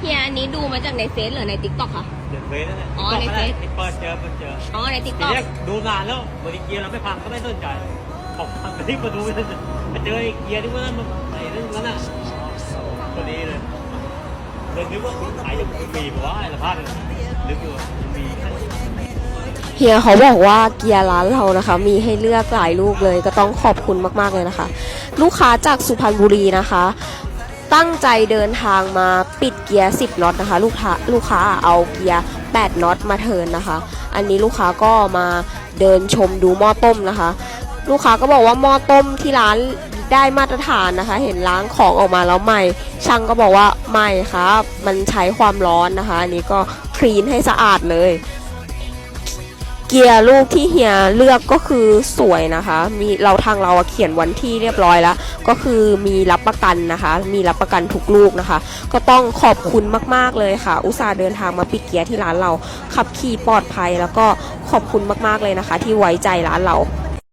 เฮียอันนี้ดูมาจากในเฟซหรือในติ๊กต็อกคะ เดี๋ยวเฟซนั่นแหละอ๋อในเฟซเปิดเจอเปิดเจออ๋อในติ๊กทีต็อกเนี้ยดูนานแล้วบริเกียร์เราไม่พังก็ไม่สนใจผมพังไปที่มาดูนั่นน่ะมาเจอไอ้เกียร์ที่ว่านั่นมันไอ้นั่นนั่นน่ะพอดีเลยเลยนึกว่าไอ้ยังมีบอกว่าไอ้ละพาดเลยนึกอยู่ว่ามีเฮียเขาบอกว่าเกียร์ร้านเรานะคะ มีให้เลือกหลายลูกเลยก็ต้องขอบคุณมากๆเลยนะคะ ลูกค้าจากสุพรรณบุรีนะคะ ตั้งใจเดินทางมาปิดเกียร์ 10น็อตนะคะ ลูกค้าลูกค้าเอาเกียร์ 8น็อตมาเทินนะคะ อันนี้ลูกค้าก็มาเดินชมดูหม้อต้มนะคะ ลูกค้าก็บอกว่าหม้อต้มที่ร้านได้มาตรฐานนะคะ เห็นล้างของออกมาแล้วใหม่ ช่างก็บอกว่าใหม่ครับ มันใช้ความร้อนนะคะ อันนี้ก็คลีนให้สะอาดเลย เกียร์ลูกที่เฮียเลือกก็คือสวยนะคะ มีเราทางเราเขียนวันที่เรียบร้อยแล้ว ก็คือมีรับประกันนะคะ มีรับประกันทุกลูกนะคะ ก็ต้องขอบคุณมาก ๆ เลยค่ะ อุตส่าห์เดินทางมาปิดเกียร์ที่ร้านเราขับขี่ปลอดภัย แล้วก็ขอบคุณมาก ๆ เลยนะคะ ที่ไว้ใจร้านเรา